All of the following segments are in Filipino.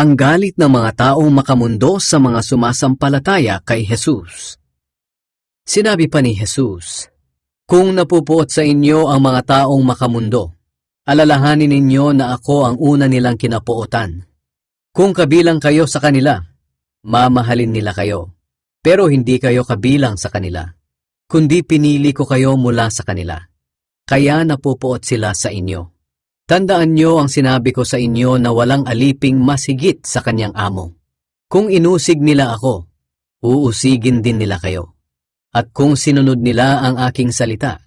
ang galit ng mga taong makamundo sa mga sumasampalataya kay Jesus. Sinabi pa ni Jesus, Kung napupuot sa inyo ang mga taong makamundo, alalahanin ninyo na ako ang una nilang kinapuotan. Kung kabilang kayo sa kanila, mamahalin nila kayo. Pero hindi kayo kabilang sa kanila, kundi pinili ko kayo mula sa kanila. Kaya napupuot sila sa inyo. Tandaan niyo ang sinabi ko sa inyo na walang aliping masigit sa kanyang amo. Kung inusig nila ako, uusigin din nila kayo. At kung sinunod nila ang aking salita,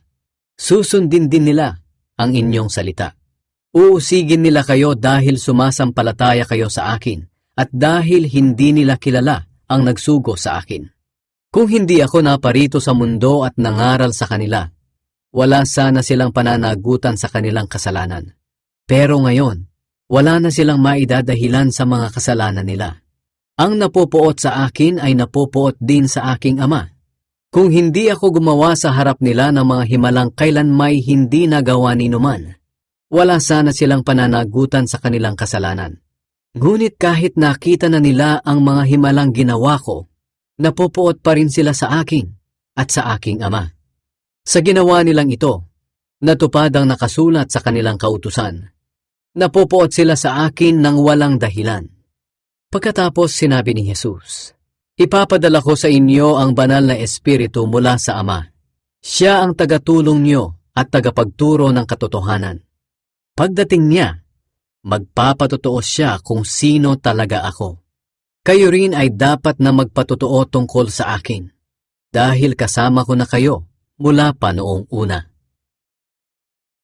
susundin din nila ang inyong salita. Uusigin nila kayo dahil sumasampalataya kayo sa akin at dahil hindi nila kilala ang nagsugo sa akin. Kung hindi ako naparito sa mundo at nangaral sa kanila, wala sana silang pananagutan sa kanilang kasalanan. Pero ngayon, wala na silang maidadahilan sa mga kasalanan nila. Ang napupuot sa akin ay napupuot din sa aking ama. Kung hindi ako gumawa sa harap nila ng mga himalang kailan may hindi nagawa ni numan, wala sana silang pananagutan sa kanilang kasalanan. Ngunit kahit nakita na nila ang mga himalang ginawa ko, napupuot pa rin sila sa akin at sa aking ama. Sa ginawa nilang ito, natupad ang nakasulat sa kanilang kautusan. Napupuot sila sa akin ng walang dahilan. Pagkatapos sinabi ni Jesus, Ipapadala ko sa inyo ang banal na espiritu mula sa Ama. Siya ang tagatulong niyo at tagapagturo ng katotohanan. Pagdating niya, magpapatotoo siya kung sino talaga ako. Kayo rin ay dapat na magpatotoo tungkol sa akin, dahil kasama ko na kayo mula pa noong una.